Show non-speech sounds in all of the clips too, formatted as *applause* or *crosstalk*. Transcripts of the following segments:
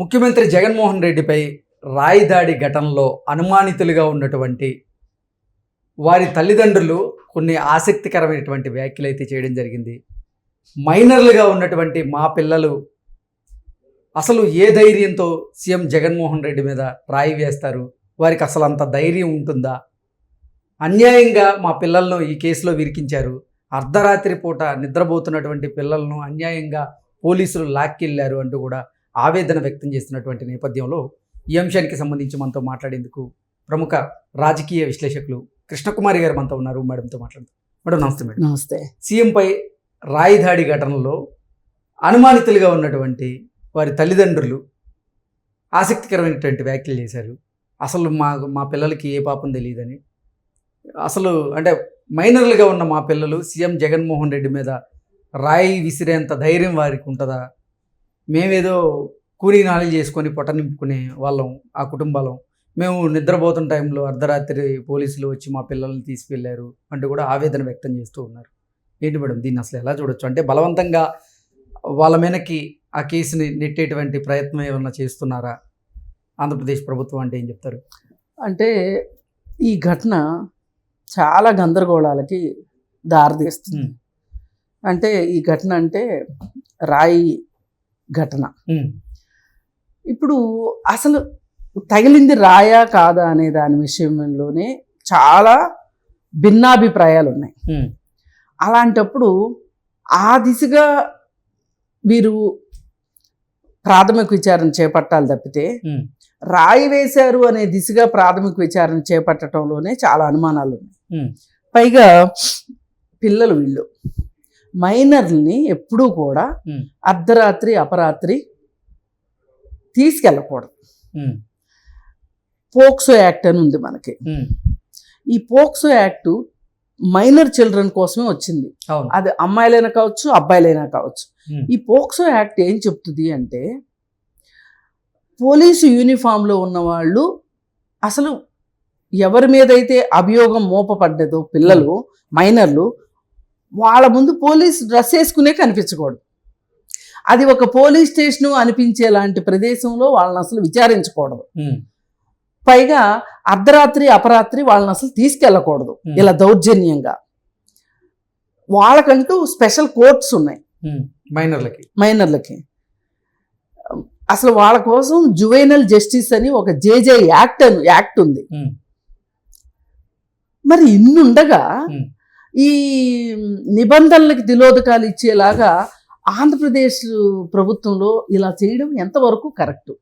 ముఖ్యమంత్రి జగన్మోహన్ రెడ్డిపై రాయి దాడి ఘటనలో అనుమానితులుగా ఉన్నటువంటి వారి తల్లిదండ్రులు కొన్ని ఆసక్తికరమైనటువంటి వ్యాఖ్యలు అయితే చేయడం జరిగింది. మైనర్లుగా ఉన్నటువంటి మా పిల్లలు అసలు ఏ ధైర్యంతో సీఎం జగన్మోహన్ రెడ్డి మీద రాయి వేస్తారు? వారికి అసలు అంత ధైర్యం ఉంటుందా? అన్యాయంగా మా పిల్లలను ఈ కేసులో విరికించారు. అర్ధరాత్రి పూట నిద్రపోతున్నటువంటి పిల్లలను అన్యాయంగా పోలీసులు లాక్కెళ్ళారు అంటూ కూడా ఆవేదన వ్యక్తం చేస్తున్నటువంటి నేపథ్యంలో ఈ అంశానికి సంబంధించి మనతో మాట్లాడేందుకు ప్రముఖ రాజకీయ విశ్లేషకులు కృష్ణకుమారి గారు మనతో ఉన్నారు. మేడంతో మాట్లాడుతాం మేడం నమస్తే మేడం. నమస్తే. సీఎంపై రాయి దాడి ఘటనలో అనుమానితులుగా ఉన్నటువంటి వారి తల్లిదండ్రులు ఆసక్తికరమైనటువంటి వ్యాఖ్యలు చేశారు. అసలు మా మా పిల్లలకి ఏ పాపం తెలియదని. అసలు అంటే మైనర్లుగా ఉన్న మా పిల్లలు సీఎం జగన్మోహన్ రెడ్డి మీద రాయి విసిరేంత ధైర్యం వారికి ఉంటుందా? మేమేదో కూలీ నాలుగు చేసుకొని పొట్ట నింపుకునే వాళ్ళం ఆ కుటుంబాలం. మేము నిద్రపోతున్న టైంలో అర్ధరాత్రి పోలీసులు వచ్చి మా పిల్లల్ని తీసుకెళ్ళారు అంటూ కూడా ఆవేదన వ్యక్తం చేస్తూ ఉన్నారు. ఏంటి మేడం దీన్ని అసలు ఎలా చూడొచ్చు? అంటే బలవంతంగా వాళ్ళ మీదకి ఆ కేసుని నెట్టేటువంటి ప్రయత్నం ఏమన్నా చేస్తున్నారా? ఆంధ్రప్రదేశ్ ప్రభుత్వం అంటే ఏం చెప్తారు? అంటే ఈ ఘటన చాలా గందరగోళాలకి దారితీస్తుంది. అంటే ఈ ఘటన అంటే రాయి ఘటన. ఇప్పుడు అసలు తగిలింది రాయా కాదా అనే దాని విషయంలోనే చాలా భిన్నాభిప్రాయాలు ఉన్నాయి అలాంటప్పుడు ఆ దిశగా వీరు ప్రాథమిక విచారణ చేపట్టాలి తప్పితే రాయి వేశారు అనే దిశగా ప్రాథమిక విచారణ చేపట్టడంలోనే చాలా అనుమానాలు ఉన్నాయి పైగా పిల్లలు వీళ్ళు. మైనర్ని ఎప్పుడూ కూడా అర్ధరాత్రి అపరాత్రి తీసుకెళ్ళకూడదు. పోక్సో యాక్ట్ అని ఉంది మనకి. ఈ పోక్సో యాక్ట్ మైనర్ చిల్డ్రన్ కోసమే వచ్చింది. అది అమ్మాయిలైనా కావచ్చు అబ్బాయిలైనా కావచ్చు. ఈ పోక్సో యాక్ట్ ఏం చెప్తుంది అంటే పోలీసు యూనిఫామ్లో ఉన్న వాళ్ళు అసలు ఎవరి మీదైతే అభియోగం మోపబడ్డదో పిల్లలు మైనర్లు వాళ్ళ ముందు పోలీస్ డ్రెస్ వేసుకునే కనిపించకూడదు. అది ఒక పోలీస్ స్టేషను అనిపించేలాంటి ప్రదేశంలో వాళ్ళని అసలు విచారించకూడదు. పైగా అర్ధరాత్రి అపరాత్రి వాళ్ళని అసలు తీసుకెళ్ళకూడదు. ఇలా దౌర్జన్యంగా. వాళ్ళకంటూ స్పెషల్ కోర్ట్స్ ఉన్నాయి. మైనర్లకి. మైనర్లకి. అసలు వాళ్ళ కోసం జువైనల్ జస్టిస్ అని ఒక జేజే యాక్ట్ అని యాక్ట్ ఉంది. మరి ఇన్నుండగా ఈ నిబంధనలకు తిలోదకాలు ఇచ్చేలాగా ఆంధ్రప్రదేశ్ ప్రభుత్వంలో ఇలా చేయడం ఎంతవరకు కరెక్ట్?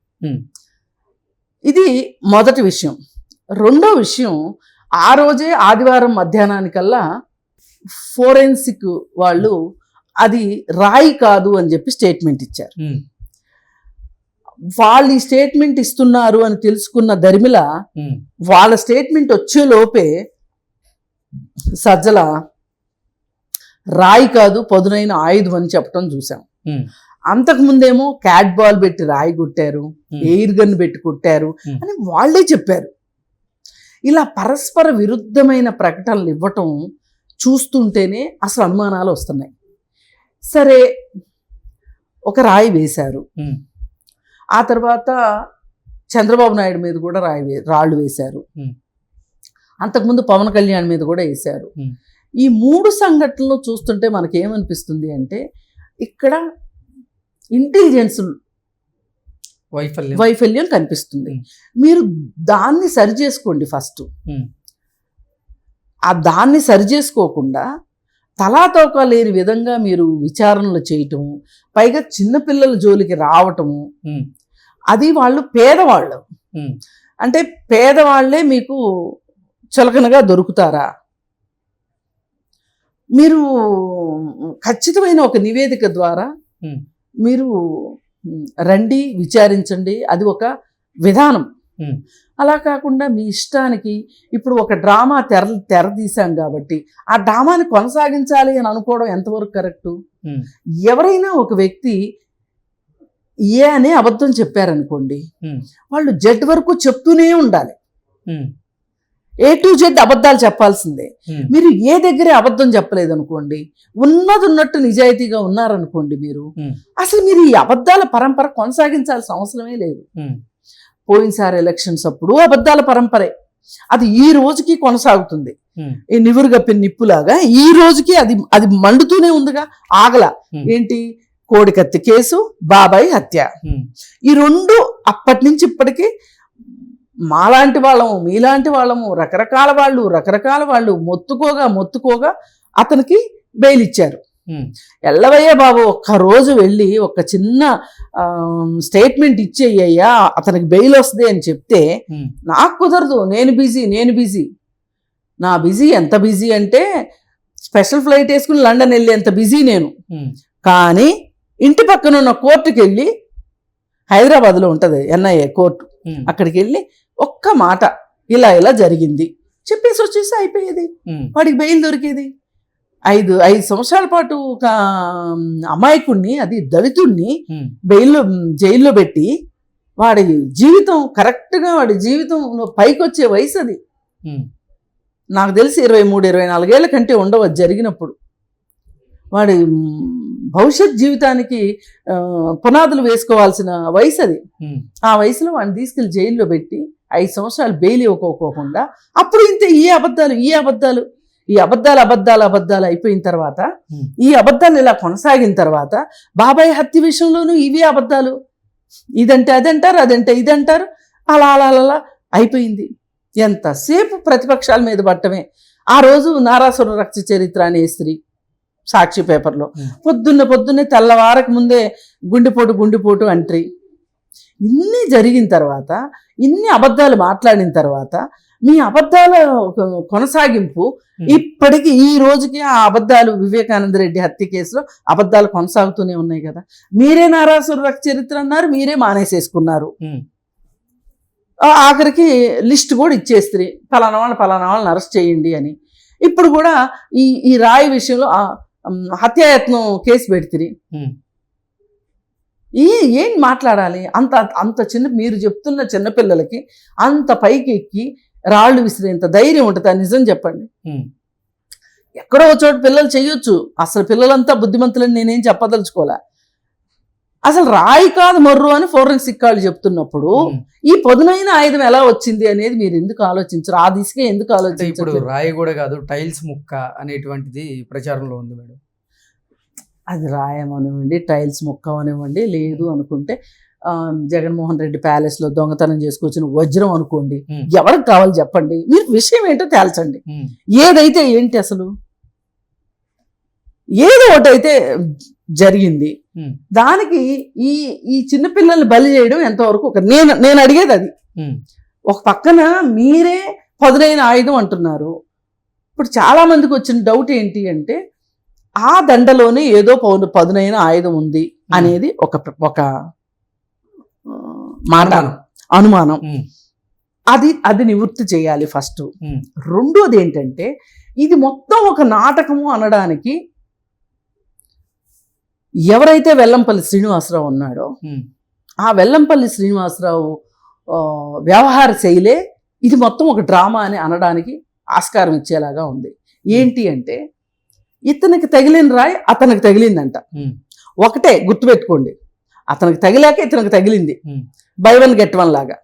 ఇది మొదటి విషయం. రెండో విషయం ఆ రోజే ఆదివారం మధ్యాహ్నానికల్లా ఫోరెన్సిక్ వాళ్ళు అది రాయి కాదు అని చెప్పి స్టేట్మెంట్ ఇచ్చారు. వాళ్ళు ఈ స్టేట్మెంట్ ఇస్తున్నారు అని తెలుసుకున్న దరిమిల వాళ్ళ స్టేట్మెంట్ వచ్చే లోపే సజ్జల రాయి కాదు పదునైన ఆయుధం అని చెప్పడం చూసాం ఉమ్, అంతకుముందేమో క్యాట్ బాల్ పెట్టి రాయి కొట్టారు ఎయిర్ గన్ పెట్టి కొట్టారు. అని వాళ్ళే చెప్పారు. ఇలా పరస్పర విరుద్ధమైన ప్రకటనలు ఇవ్వటం చూస్తుంటేనే అసలు అనుమానాలు వస్తున్నాయి. సరే ఒక రాయి వేశారు. ఆ తర్వాత చంద్రబాబు నాయుడు మీద కూడా రాయి రాళ్ళు వేశారు. అంతకుముందు పవన్ కళ్యాణ్ మీద కూడా వేశారు. ఈ మూడు సంఘటనలు చూస్తుంటే మనకి ఏమనిపిస్తుంది అంటే ఇక్కడ ఇంటెలిజెన్స్ వైఫల్యం. వైఫల్యం కనిపిస్తుంది. మీరు దాన్ని సరి చేసుకోండి ఫస్ట్. ఆ దాన్ని సరి చేసుకోకుండా తలాతోక లేని విధంగా మీరు విచారణలు చేయటము పైగా చిన్నపిల్లల జోలికి రావటము అది వాళ్ళు పేదవాళ్ళు. అంటే పేదవాళ్ళే మీకు చులకనగా దొరుకుతారా? మీరు ఖచ్చితమైన ఒక నివేదిక ద్వారా మీరు రండి విచారించండి అది ఒక విధానం. అలా కాకుండా మీ ఇష్టానికి ఇప్పుడు ఒక డ్రామా తెర తెర తీసాం కాబట్టి ఆ డ్రామాని కొనసాగించాలి అని అనుకోవడం ఎంతవరకు కరెక్టు? ఎవరైనా ఒక వ్యక్తి ఏ అనే అబద్ధం చెప్పారనుకోండి వాళ్ళు జడ్ వరకు చెప్తూనే ఉండాలి. ఏ టు జెడ్ అబద్ధాలు చెప్పాల్సిందే. ఉమ్, మీరు ఏ దగ్గరే అబద్ధం చెప్పలేదు అనుకోండి ఉన్నది ఉన్నట్టు నిజాయితీగా ఉన్నారనుకోండి మీరు ఉమ్, అసలు మీరు ఈ అబద్ధాల పరంపర కొనసాగించాల్సిన అవసరమే లేదు. ఉమ్, పోయినసారి ఎలక్షన్స్ అప్పుడు అబద్ధాల పరంపరే. అది ఈ రోజుకి కొనసాగుతుంది. ఈ నివురు గప్పిన నిప్పులాగా ఈ రోజుకి అది అది మండుతూనే ఉందిగా ఆగల. Hmm. ఏంటి? కోడికత్తి కేసు బాబాయ్ హత్య. ఈ రెండు అప్పటి నుంచి ఇప్పటికీ మాలాంటి వాళ్ళము మీలాంటి వాళ్ళము రకరకాల వాళ్ళు రకరకాల వాళ్ళు మొత్తుకోగా మొత్తుకోగా అతనికి బెయిల్ ఇచ్చారు ఎల్లవయ్యా బాబు ఒక్క రోజు వెళ్ళి ఒక చిన్న స్టేట్మెంట్ ఇచ్చేయ్యా అతనికి బెయిల్ వస్తుంది అని చెప్తే నాకు కుదరదు నేను బిజీ నేను బిజీ. నా బిజీ ఎంత బిజీ అంటే స్పెషల్ ఫ్లైట్ వేసుకుని లండన్ వెళ్ళేంత బిజీ నేను. కానీ ఇంటి పక్కన ఉన్న కోర్టుకి వెళ్ళి హైదరాబాద్లో ఉంటుంది ఎన్ఐఏ కోర్టు. అక్కడికి వెళ్ళి ఒక్క మాట ఇలా ఇలా జరిగింది. చెప్పేసి వచ్చేసి అయిపోయేది. వాడికి బెయిల్ దొరికేది. ఐదు ఐదు సంవత్సరాల పాటు ఒక అమాయకుడిని అది ఉమ్, బెయిల్లో జైల్లో పెట్టి వాడి జీవితం కరెక్ట్గా వాడి జీవితం పైకి వచ్చే వయసు అది నాకు తెలిసి ఇరవై మూడు ఇరవై నాలుగేళ్ళ కంటే ఉండవచ్చు జరిగినప్పుడు. వాడి భవిష్యత్ జీవితానికి పునాదులు వేసుకోవాల్సిన వయసు అది ఆ వయసులో వాడిని తీసుకెళ్ళి జైల్లో పెట్టి ఐదు సంవత్సరాలు బెయిల్ ఇవ్వకోకుండా అప్పుడు ఇంత ఈ అబద్ధాలు ఈ అబద్ధాలు ఈ అబద్ధాలు అబద్ధాలు అబద్ధాలు అయిపోయిన తర్వాత. ఈ అబద్ధాలు ఇలా కొనసాగిన తర్వాత బాబాయ్ హత్య విషయంలోనూ ఇవే అబద్ధాలు. ఇదంటే అదంటారు అదంటే ఇదంటారు. అలా అలా అలా అయిపోయింది. ఎంతసేపు ప్రతిపక్షాల మీద పట్టమే. ఆ రోజు నారాసుర రక్త చరిత్ర అనే స్త్రీ సాక్షి పేపర్లో. పొద్దున్న పొద్దున్నే తెల్లవారకు ముందే గుండెపోటు గుండెపోటు అంట్రీ ఇన్ని జరిగిన తర్వాత ఇన్ని అబద్ధాలు మాట్లాడిన తర్వాత మీ అబద్ధాల కొనసాగింపు. ఇప్పటికి ఈ రోజుకి ఆ అబద్ధాలు వివేకానంద రెడ్డి హత్య కేసులో అబద్ధాలు కొనసాగుతూనే ఉన్నాయి కదా. మీరే నారాసుర రక్త చరిత్ర అన్నారు మీరే మానేసేసుకున్నారు. ఆఖరికి లిస్ట్ కూడా ఇచ్చేస్తుంది ఫలానా వాళ్ళని ఫలానా వాళ్ళని అరెస్ట్ చేయండి అని. ఇప్పుడు కూడా ఈ ఈ రాయి విషయంలో హత్యాయత్నం కేసు పెడుతుంది ఈ ఏం మాట్లాడాలి? అంత అంత చిన్న మీరు చెప్తున్న చిన్నపిల్లలకి అంత పైకి ఎక్కి రాళ్ళు విసిరేంత ధైర్యం ఉంటుంది? నిజం చెప్పండి. ఎక్కడో చోట పిల్లలు చేయొచ్చు. అసలు పిల్లలంతా బుద్ధిమంతులని నేనేం చెప్పదలుచుకోలే. అసలు రాయి కాదు మర్రు అని ఫోరెన్సిక్ వాళ్ళు చెప్తున్నప్పుడు. ఈ పదునైన ఆయుధం ఎలా వచ్చింది అనేది మీరు ఎందుకు ఆలోచించరు? ఆ దిశగా ఎందుకు ఆలోచించరు? రాయి కూడా కాదు టైల్స్ ముక్క అనేటువంటిది ప్రచారంలో ఉంది మేడం. అది రాయమనివ్వండి టైల్స్ ముక్క అనివ్వండి లేదు అనుకుంటే జగన్మోహన్ రెడ్డి ప్యాలెస్లో దొంగతనం చేసుకొచ్చిన వజ్రం అనుకోండి. ఎవరికి కావాలి చెప్పండి? మీరు విషయం ఏంటో తేల్చండి. ఏదైతే ఏంటి అసలు? ఏదో ఒకటైతే జరిగింది. దానికి ఈ ఈ చిన్నపిల్లల్ని బలి చేయడం ఎంతవరకు ఒక నేను నేను అడిగేది అది. ఒక పక్కన మీరే పదునైన ఆయుధం అంటున్నారు. ఇప్పుడు చాలా మందికి వచ్చిన డౌట్ ఏంటి అంటే ఆ దండలోనే ఏదో పౌ- పదునైన ఆయుధం ఉంది అనేది ఒక ఒక మాట. అనుమానం. అది అది నివృత్తి చేయాలి ఫస్ట్. రెండోది ఏంటంటే ఇది మొత్తం ఒక నాటకము అనడానికి ఎవరైతే వెల్లంపల్లి శ్రీనివాసరావు ఉన్నాడో ఆ వెల్లంపల్లి శ్రీనివాసరావు వ్యవహార శైలే ఇది మొత్తం ఒక డ్రామా అని అనడానికి ఆస్కారం ఇచ్చేలాగా ఉంది. ఏంటి అంటే ఇతనికి తగిలిన రాయి అతనికి తగిలిందంట. ఒకటే గుర్తుపెట్టుకోండి. అతనికి తగిలాక ఇతనికి తగిలింది. బై వన్ గెట్ వన్ లాగా.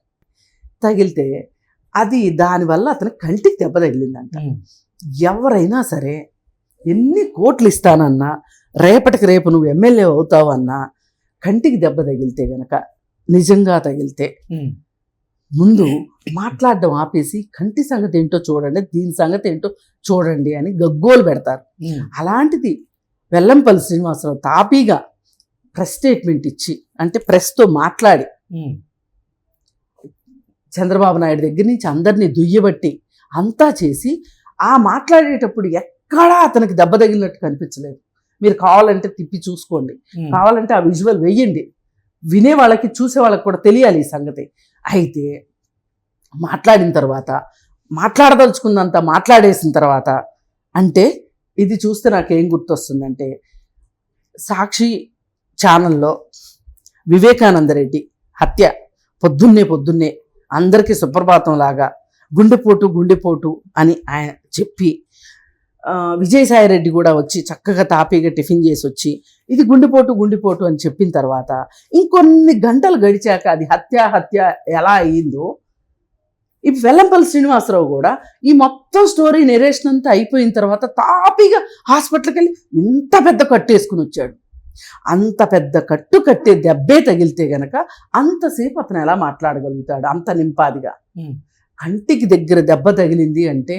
తగిలితే అది దానివల్ల అతనికి కంటికి దెబ్బ తగిలిందంట. ఎవరైనా సరే ఎన్ని కోట్లు ఇస్తానన్నా రేపటికి రేపు నువ్వు ఎమ్మెల్యే అవుతావన్నా కంటికి దెబ్బ తగిలితే గనక నిజంగా తగిలితే ముందు మాట్లాడడం ఆపేసి కంటి సంగతి ఏంటో చూడండి దీని సంగతి ఏంటో చూడండి అని గగ్గోలు పెడతారు. అలాంటిది వెల్లంపల్లి శ్రీనివాసరావు తాపీగా ప్రెస్ స్టేట్మెంట్ ఇచ్చి అంటే ప్రెస్తో మాట్లాడి చంద్రబాబు నాయుడు దగ్గర నుంచి అందరినీ దుయ్యబట్టి అంతా చేసి ఆ మాట్లాడేటప్పుడు ఎక్కడా అతనికి దెబ్బ తగిలినట్టు కనిపించలేదు. మీరు కావాలంటే తిప్పి చూసుకోండి. కావాలంటే ఆ విజువల్ వెయ్యండి వినే వాళ్ళకి చూసే వాళ్ళకి కూడా తెలియాలి ఈ సంగతి. అయితే మాట్లాడిన తర్వాత మాట్లాడదలుచుకున్నంత మాట్లాడేసిన తర్వాత అంటే ఇది చూస్తే నాకేం గుర్తొస్తుందంటే సాక్షి ఛానల్లో వివేకానంద రెడ్డి హత్య పొద్దున్నే పొద్దున్నే అందరికీ సుప్రభాతం లాగా గుండెపోటు గుండెపోటు అని ఆయన చెప్పి విజయసాయి రెడ్డి కూడా వచ్చి చక్కగా తాపీగా టిఫిన్ చేసి వచ్చి ఇది గుండెపోటు గుండెపోటు అని చెప్పిన తర్వాత ఇంకొన్ని గంటలు గడిచాక అది హత్య హత్య ఎలా అయ్యిందో ఈ వెల్లంపల్లి శ్రీనివాసరావు కూడా ఈ మొత్తం స్టోరీ నెరేషన్ అంతా అయిపోయిన తర్వాత తాపీగా హాస్పిటల్కి వెళ్ళి ఇంత పెద్ద కట్టు వేసుకుని వచ్చాడు అంత పెద్ద కట్టు కట్టే దెబ్బే తగిలితే గనక అంతసేపు అతను ఎలా మాట్లాడగలుగుతాడు అంత నింపాదిగా. కంటికి దగ్గర దెబ్బ తగిలింది అంటే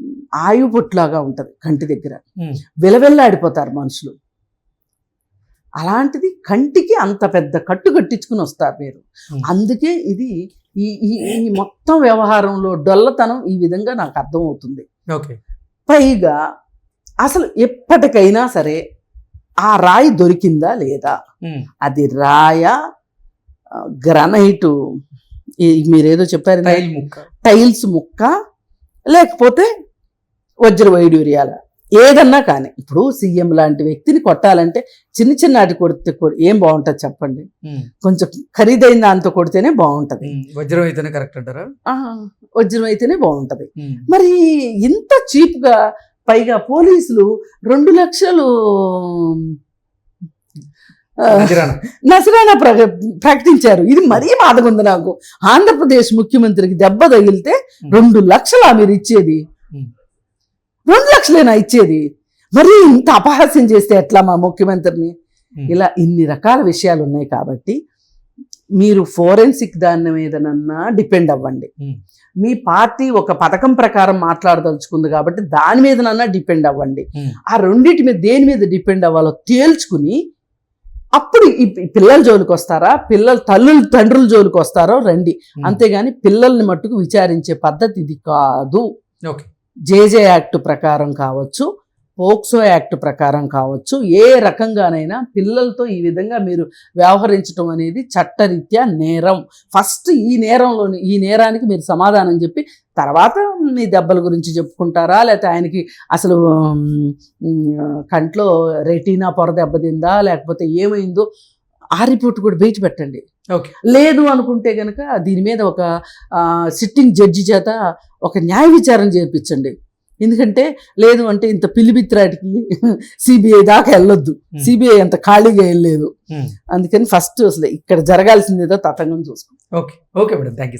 మ్, ఆయువు పొట్లాగా ఉంటుంది కంటి దగ్గర. విలవెల్లాడిపోతారు మనుషులు. అలాంటిది కంటికి అంత పెద్ద కట్టు కట్టించుకుని వస్తారు మీరు. అందుకే ఇది ఈ ఈ మొత్తం వ్యవహారంలో డొల్లతనం ఈ విధంగా నాకు అర్థమవుతుంది. ఓకే. పైగా అసలు ఎప్పటికైనా సరే ఆ రాయి దొరికిందా లేదా. అది రాయ గ్రనైటు మీరేదో చెప్పారు టైల్స్ ముక్క లేకపోతే వజ్ర వైడూర్యాల ఏదన్నా కానీ ఇప్పుడు సీఎం లాంటి వ్యక్తిని కొట్టాలంటే చిన్న చిన్నాటి కొడితే కొ- ఏం బాగుంటుంది చెప్పండి. కొంచెం ఖరీదైన దాంతో కొడితేనే బాగుంటది. వజ్రం అయితేనే కరెక్ట్ అంటారా? వజ్రం అయితేనే బాగుంటది. మరి ఇంత చీప్గా పైగా పోలీసులు రెండు లక్షలు ప్ర ప్రకటించారు. ఇది మరీ బాధగా ఉంది నాకు. ఆంధ్రప్రదేశ్ ముఖ్యమంత్రికి దెబ్బ తగిలితే రెండు లక్షలా మీరు ఇచ్చేది. రెండు లక్షలేనా ఇచ్చేది మరి ఇంత అపహాస్యం చేస్తే ఎట్లా మా ముఖ్యమంత్రిని. ఇలా ఇన్ని రకాల విషయాలు ఉన్నాయి కాబట్టి మీరు ఫోరెన్సిక్ దాని మీదనన్నా డిపెండ్ అవ్వండి. మీ పార్టీ ఒక పథకం ప్రకారం మాట్లాడదలుచుకుంది కాబట్టి దాని మీదనన్నా డిపెండ్ అవ్వండి. ఆ రెండింటి మీద దేని మీద డిపెండ్ అవ్వాలో తేల్చుకుని అప్పుడు ఈ పిల్లల జోలికి వస్తారా పిల్లల తల్లులు తండ్రుల జోలికి వస్తారో రండి. అంతేగాని పిల్లల్ని మట్టుకు విచారించే పద్ధతి ఇది కాదు ఓకే జేజే యాక్ట్ ప్రకారం కావచ్చు పోక్సో యాక్ట్ ప్రకారం కావచ్చు ఏ రకంగానైనా పిల్లలతో ఈ విధంగా మీరు వ్యవహరించడం అనేది చట్టరీత్యా నేరం. ఫస్ట్ ఈ నేరంలోని ఈ నేరానికి మీరు సమాధానం చెప్పి తర్వాత మీ దెబ్బల గురించి చెప్పుకుంటారా? లేకపోతే ఆయనకి అసలు కంట్లో రెటీనా పొర దెబ్బతిందా? లేకపోతే ఏమైందో ఆ రిపోర్ట్ కూడా బయట పెట్టండి. లేదు అనుకుంటే కనుక దీని మీద ఒక సిట్టింగ్ జడ్జి చేత ఒక న్యాయ విచారణ చేర్పించండి. ఎందుకంటే లేదు అంటే ఇంత పిలిపిత్రాటికి *laughs* సిబిఐ దాకా వెళ్ళొద్దు. Hmm. సిబిఐ అంత ఖాళీగా వెళ్ళలేదు ఉమ్. అందుకని ఫస్ట్ అసలు ఇక్కడ జరగాల్సిందేదో తతంగం చూసుకో okay okay madam thank you